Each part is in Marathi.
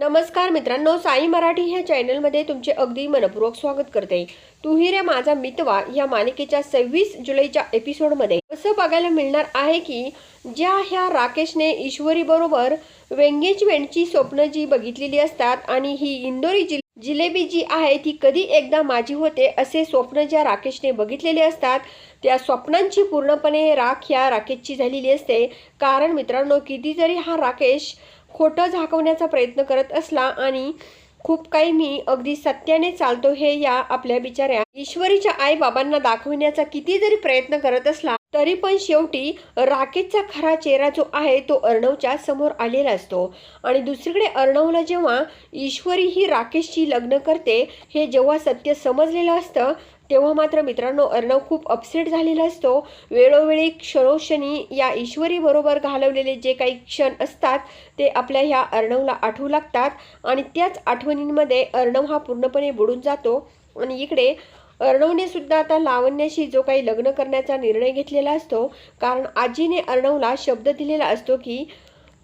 नमस्कार मित्रांनो साई मराठी ह्या चॅनलमध्ये तुमचे अगदी मनपूर्वक स्वागत करते. तुही रे माझा मितवा या मालिकेच्या सव्वीस जुलैच्या एपिसोडमध्ये. असं बघायला मिळणार आहे की ज्या ह्या राकेशने ईश्वरीबरोबर व्यंगेजमेंटची स्वप्न जी बघितलेली असतात आणि ही इंदोरी जि जिलेबी जी आहे ती कधी एकदा माझी होते असे स्वप्न ज्या राकेशने बघितलेले असतात त्या स्वप्नांची पूर्णपणे राख ह्या राकेशची झालेली असते. कारण मित्रांनो कितीतरी हा राकेश खोटं झाकवण्याचा प्रयत्न करत असला आणि खूप काही मी अगदी सत्याने चालतो हे या आपल्या बिचाऱ्या ईश्वरीच्या आई बाबांना दाखविण्याचा किती जरी प्रयत्न करत असला तरी पण शेवटी राकेशचा खरा चेहरा जो आहे तो अर्णवच्या समोर आलेला असतो. आणि दुसरीकडे अर्णवला जेव्हा ईश्वरी ही राकेशची लग्न करते हे जेव्हा सत्य समजलेलं असतं तेव्हा मात्र मित्रांनो अर्णव खूप अपसेट झालेला असतो. वेळोवेळी क्षणोक्षणी या ईश्वरीबरोबर घालवलेले जे काही क्षण असतात ते आपल्या ह्या अर्णवला आठवू लागतात. आणि त्याच आठवणींमध्ये अर्णव हा पूर्णपणे बुडून जातो. आणि इकडे अर्णवने सुद्धा आता लावण्याशी जो काही लग्न करण्याचा निर्णय घेतलेला असतो कारण आजीने अर्णवला शब्द दिलेला असतो की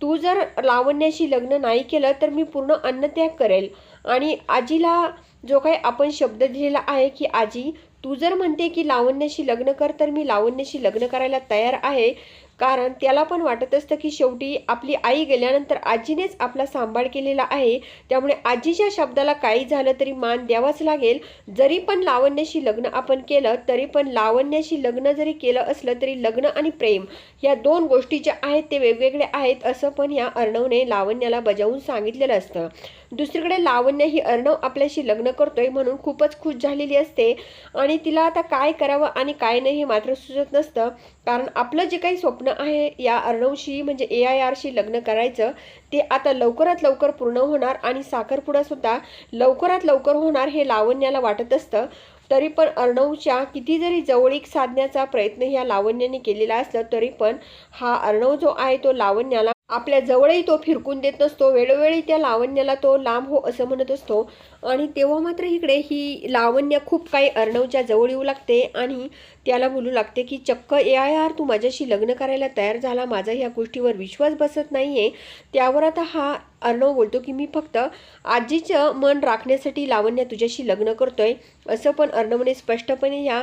तू जर लावण्याशी लग्न नाही केलं तर मी पूर्ण अन्नत्याग करेल. आणि आजीला जो काही आपण शब्द दिलेला आहे की आजी तू जर म्हणते की लावण्याशी लग्न कर तर मी लावण्याशी लग्न करायला तयार आहे. कारण त्याला पण वाटत असतं की शेवटी आपली आई गेल्यानंतर आजीनेच आपला सांभाळ केलेला आहे. त्यामुळे आजीच्या शब्दाला काही झालं तरी मान द्यावाच लागेल. जरी पण लावण्याशी लग्न आपण केलं तरी पण लावण्याशी लग्न जरी केलं असलं तरी लग्न आणि प्रेम या दोन गोष्टी ज्या आहेत ते वेगवेगळे आहेत असं पण या अर्णवने लावण्याला बजावून सांगितलेलं असतं. दुसरीकडे लावण्य ही अर्णव आपल्याशी लग्न करतोय म्हणून खूपच खुश झालेली असते आणि तिला आता काय करावं आणि काय नाही हे मात्र सुचत नसतं. कारण आपलं जे काही स्वप्न आहे या अर्णवशी म्हणजे ए आय आरशी लग्न करायचं ते आता लवकरात लवकर पूर्ण होणार आणि साखरपुडासुद्धा लवकरात लवकर होणार हे लावण्याला वाटत असतं. तरी पण अर्णवच्या किती जरी जवळीक साधण्याचा प्रयत्न ह्या लावण्याने केलेला असला तरी पण हा अर्णव जो आहे तो लावण्याला आपल्या जवळही तो फिरकून देत नसतो वेळोवेळी त्या लावण्याला तो लांब हो असं म्हणत असतो. आणि तेव्हा मात्र इकडे ही लावण्य खूप काही अर्णवच्या जवळ येऊ लागते आणि त्याला बोलू लागते की चक्क ए आय आर तू माझ्याशी लग्न करायला तयार झाला. माझा ह्या गोष्टीवर विश्वास बसत नाही आहे त्यावर आता हा अर्णव बोलतो की मी फक्त आजीचं मन राखण्यासाठी लावण्य तुझ्याशी लग्न करतोय. असं पण अर्णवने स्पष्टपणे ह्या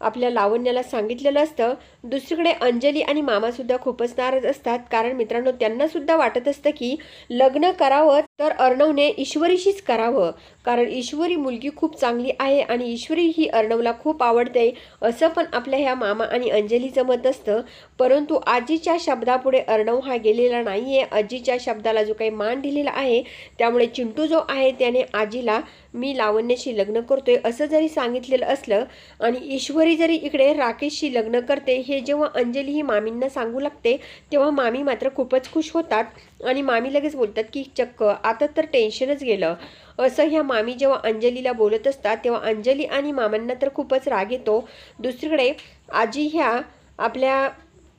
आपल्या लावण्याला सांगितलेलं असतं. दुसरीकडे अंजली आणि मामासुद्धा खूपच नाराज असतात. कारण मित्रांनो त्यांनासुद्धा वाटत असतं की लग्न करावं तर अर्णवने ईश्वरीशीच करावं. कारण ईश्वरी मुलगी खूप चांगली आहे आणि ईश्वरी ही अर्णवला खूप आवडते. असं पण आपल्या ह्या मामा आणि अंजलीचं मत असतं. परंतु आजीच्या शब्दापुढे अर्णव हा गेलेला नाही आहे आजीच्या शब्दाला जो काही मान दिलेला आहे त्यामुळे चिंटू जो आहे त्याने आजीला मी लावण्याशी लग्न करतोय असं जरी सांगितलेलं असलं आणि ईश्वरी जरी इकडे राकेशशी लग्न करते हे जेव्हा अंजली ही मामींना सांगू लागते तेव्हा मामी मात्र खूपच खुश होतात आणि मामी लगेच बोलतात की चक्क आता तर टेन्शनच गेलं. असं ह्या मामी जेव्हा अंजलीला बोलत असतात तेव्हा अंजली आणि मामांना तर खूपच राग येतो. दुसरीकडे आजी ह्या आपल्या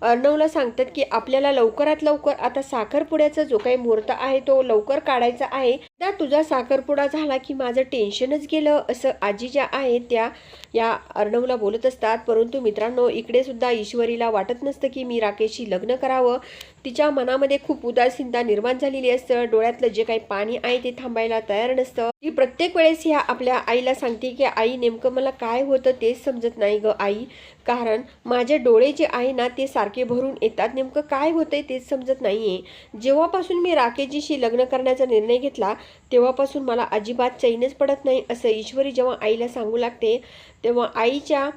अर्णवला सांगतात की आपल्याला लवकरात लवकर आता साखरपुड्याचा जो काही मुहूर्त आहे तो लवकर काढायचा आहे. त्या तुझा साखरपुडा झाला की माझं टेन्शनच गेलं असं आजी ज्या आहेत त्या या अर्णवला बोलत असतात. परंतु मित्रांनो इकडे सुद्धा ईश्वरीला वाटत नसतं की मी राकेशशी लग्न करावं. तिच्या मनामध्ये खूप उदासीनता निर्माण झालेली असतं. डोळ्यातलं जे काही पाणी आहे ते थांबायला तयार नसतं. ती प्रत्येक वेळेस ह्या आपल्या आईला सांगते की आई नेमकं मला काय होतं तेच समजत नाही ग आई. कारण माझे डोळे जे आहे ना ते सारखे भरून येतात. नेमकं काय होतंय तेच समजत नाही आहे जेव्हापासून मी राकेशजीशी लग्न करण्याचा निर्णय घेतला तेव्हापासून मला अजिबात चैनच पडत नाही असं ईश्वरी जेव्हा आईला सांगू लागते तेव्हा आईच्या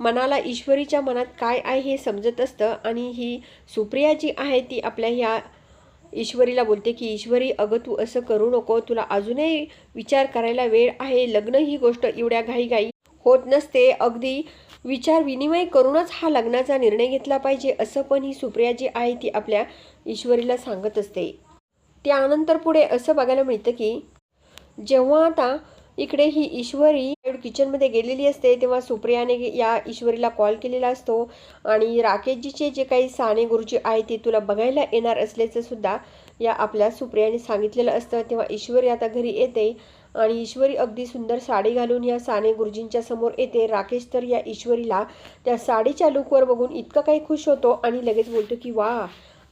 मनाला ईश्वरीच्या मनात काय आहे हे समजत असतं आणि ही सुप्रिया जी आहे ती आपल्या ह्या ईश्वरीला बोलते की ईश्वरी अगं तू असं करू नको तुला अजूनही विचार करायला वेळ आहे लग्न ही गोष्ट एवढ्या घाईघाई होत नसते अगदी विचार विनिमय करूनच हा लग्नाचा निर्णय घेतला पाहिजे असं पण ही सुप्रिया जी आहे ती आपल्या ईश्वरीला सांगत असते. त्यानंतर पुढे असं बघायला मिळतं की जेव्हा आता इकडे ही ईश्वरी किचनमध्ये गेलेली असते तेव्हा सुप्रियाने या ईश्वरीला कॉल केलेला असतो. आणि राकेशजीचे जे काही साने गुरुजी आहे ते तुला बघायला येणार असल्याचं सुद्धा या आपल्या सुप्रियाने सांगितलेलं असतं. तेव्हा ईश्वरी आता घरी येते आणि ईश्वरी अगदी सुंदर साडी घालून या साने गुरुजींच्या समोर येते. राकेश तर या ईश्वरीला त्या साडीच्या लुकवर बघून इतकं काही खुश होतो आणि लगेच बोलतो की वा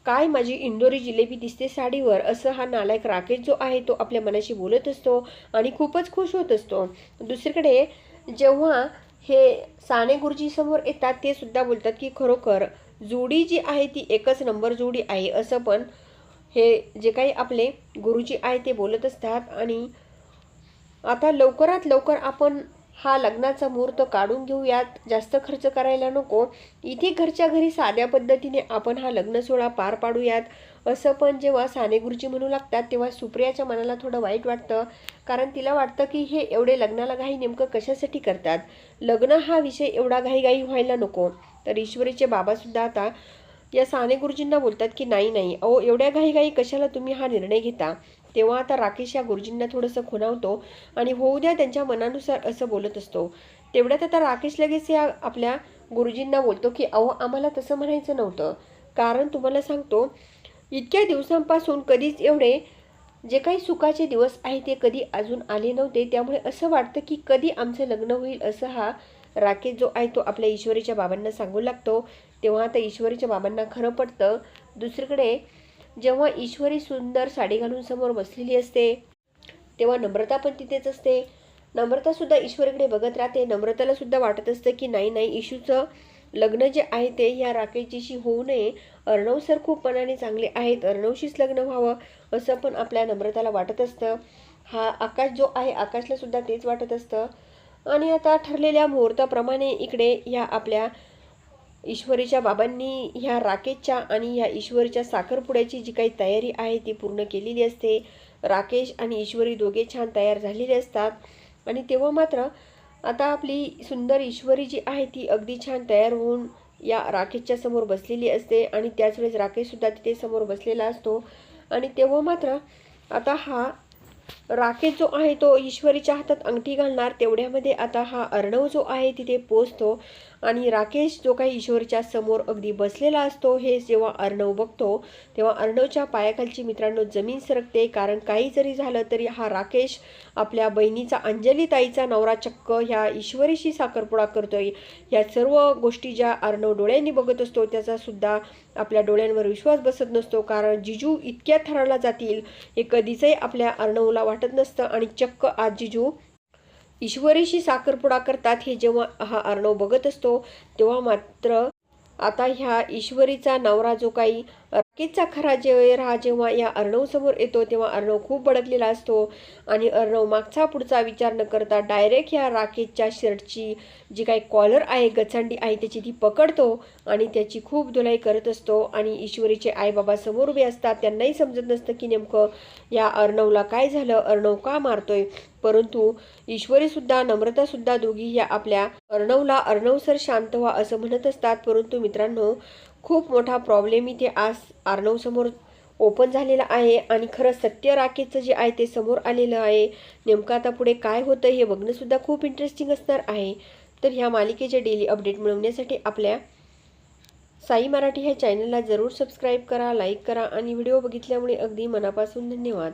काय माझी इंदोरी जिलेबी दिसते साडीवर? असं हा नालायक राकेश जो आहे तो आपल्या मनाशी बोलत असतो आणि खूपच खुश होत असतो. दुसरीकडे जेव्हा हे साने गुरुजीसमोर येतात ते सुद्धा बोलतात की खरोखर जोडी जी आहे ती एकच नंबर जोडी आहे. असं पण हे जे काही आपले गुरुजी आहे ते बोलत असतात. आणि आता लवकरात लवकर आपण हा लग्नाचा मुहूर्त काढून घेऊयात. जास्त खर्च करायला नको. इथे घरच्या घरी साध्या पद्धतीने आपण हा लग्न सोहळा पार पाडूयात. असं पण जेव्हा साने गुरुजी म्हणू लागतात तेव्हा सुप्रियाच्या मनाला थोडं वाईट वाटतं. कारण तिला वाटतं की हे एवढे लग्नाला घाई नेमकं कशासाठी करतात? लग्न हा विषय एवढा घाईघाई व्हायला नको. तर ईश्वरीचे बाबासुद्धा आता या साने गुरुजींना बोलतात की नाही नाही. अहो एवढ्या घाईघाई कशाला तुम्ही हा निर्णय घेता? तेव्हा आता राकेश या गुरुजींना थोडंसं खुणावतो आणि होऊ द्या त्यांच्या मनानुसार असं बोलत असतो. तेवढ्यात आता राकेश लगेच या आपल्या गुरुजींना बोलतो की अहो आम्हाला तसं म्हणायचं नव्हतं. कारण तुम्हाला सांगतो इतक्या दिवसांपासून कधीच एवढे जे काही सुखाचे दिवस आहे ते कधी अजून आले नव्हते. त्यामुळे असं वाटतं की कधी आमचं लग्न होईल असं हा राकेश जो आहे तो आपल्या ईश्वरीच्या बाबांना सांगू लागतो. तेव्हा आता ईश्वरीच्या बाबांना खरं पडतं. दुसरीकडे जेव्हा ईश्वरी सुंदर साडी घालून समोर बसलेली असते तेव्हा नम्रता पण तिथेच असते. नम्रतासुद्धा ईश्वरीकडे बघत राहते. नम्रतालासुद्धा वाटत असतं की नाही नाही इशूचं लग्न जे आहे ते ह्या राकेशजीशी होऊ नये. अर्णव सर खूप मनाने चांगले आहेत. अर्णवशीच लग्न व्हावं असं पण आपल्या नम्रताला वाटत असतं. हा आकाश जो आहे आकाशलासुद्धा तेच वाटत असतं. आणि आता ठरलेल्या मुहूर्ताप्रमाणे इकडे ह्या आपल्या ईश्वरीच्या बाबांनी ह्या राकेशच्या आणि ह्या ईश्वरीच्या साखरपुड्याची जी काही तयारी आहे ती पूर्ण केलेली असते. राकेश आणि ईश्वरी दोघे छान तयार झालेले असतात. आणि तेव्हा मात्र आता आपली सुंदर ईश्वरी जी आहे ती अगदी छान तयार होऊन या राकेशच्या समोर बसलेली असते. आणि त्याच वेळेस राकेशसुद्धा तिथे समोर बसलेला असतो. आणि तेव्हा मात्र आता हा राकेश जो आहे तो ईश्वरीच्या हातात अंगठी घालणार तेवढ्यामध्ये आता हा अर्णव जो आहे तिथे पोचतो आणि राकेश जो काही ईश्वरीच्या समोर अगदी बसलेला असतो हे जेव्हा अर्णव बघतो तेव्हा अर्णवच्या पायाखालची मित्रांनो जमीन सरकते. कारण काही जरी झालं तरी हा राकेश आपल्या बहिणीचा अंजली ताईचा नवरा चक्क ह्या ईश्वरीशी साखरपुडा करतोय. या सर्व गोष्टी ज्या अर्णव डोळ्यांनी बघत असतो त्याचा सुद्धा आपल्या डोळ्यांवर विश्वास बसत नसतो. कारण जिजू इतक्या थराला जातील हे कधीचही आपल्या अर्णवला वाटत नसतं. आणि चक्क आज जिजू ईश्वरीशी साखरपुडा करतात हे जेव्हा हा अर्णव बघत असतो तेव्हा मात्र आता ह्या ईश्वरीचा नवरा जो काही राकेशचा खरा जे राहा जेव्हा या अर्णवसमोर येतो तेव्हा अर्णव खूप भडकलेला असतो. आणि अर्णव मागचा पुढचा विचार न करता डायरेक्ट ह्या राकेशच्या शर्टची जी काही कॉलर आहे गचांडी आहे त्याची ती पकडतो आणि त्याची खूप धुलाई करत असतो. आणि ईश्वरीचे आईबाबा समोर उभे असतात. त्यांनाही समजत नसतं की नेमकं या अर्णवला काय झालं अर्णव का मारतोय. परंतु ईश्वरीसुद्धा नम्रतासुद्धा दोघी या आपल्या अर्णवला अर्णव सर शांत व्हा असं म्हणत असतात. परंतु मित्रांनो खूप मोठा प्रॉब्लेम इथे आज आर्णवसमोर ओपन झालेला आहे आणि खरं सत्य राकेशचं जे आहे ते समोर आलेलं आहे. नेमकं आता पुढे काय होतं हे बघणंसुद्धा खूप इंटरेस्टिंग असणार आहे. तर ह्या मालिकेचे डेली अपडेट मिळवण्यासाठी आपल्या साई मराठी ह्या चॅनलला जरूर सबस्क्राईब करा लाईक करा आणि व्हिडिओ बघितल्यामुळे अगदी मनापासून धन्यवाद.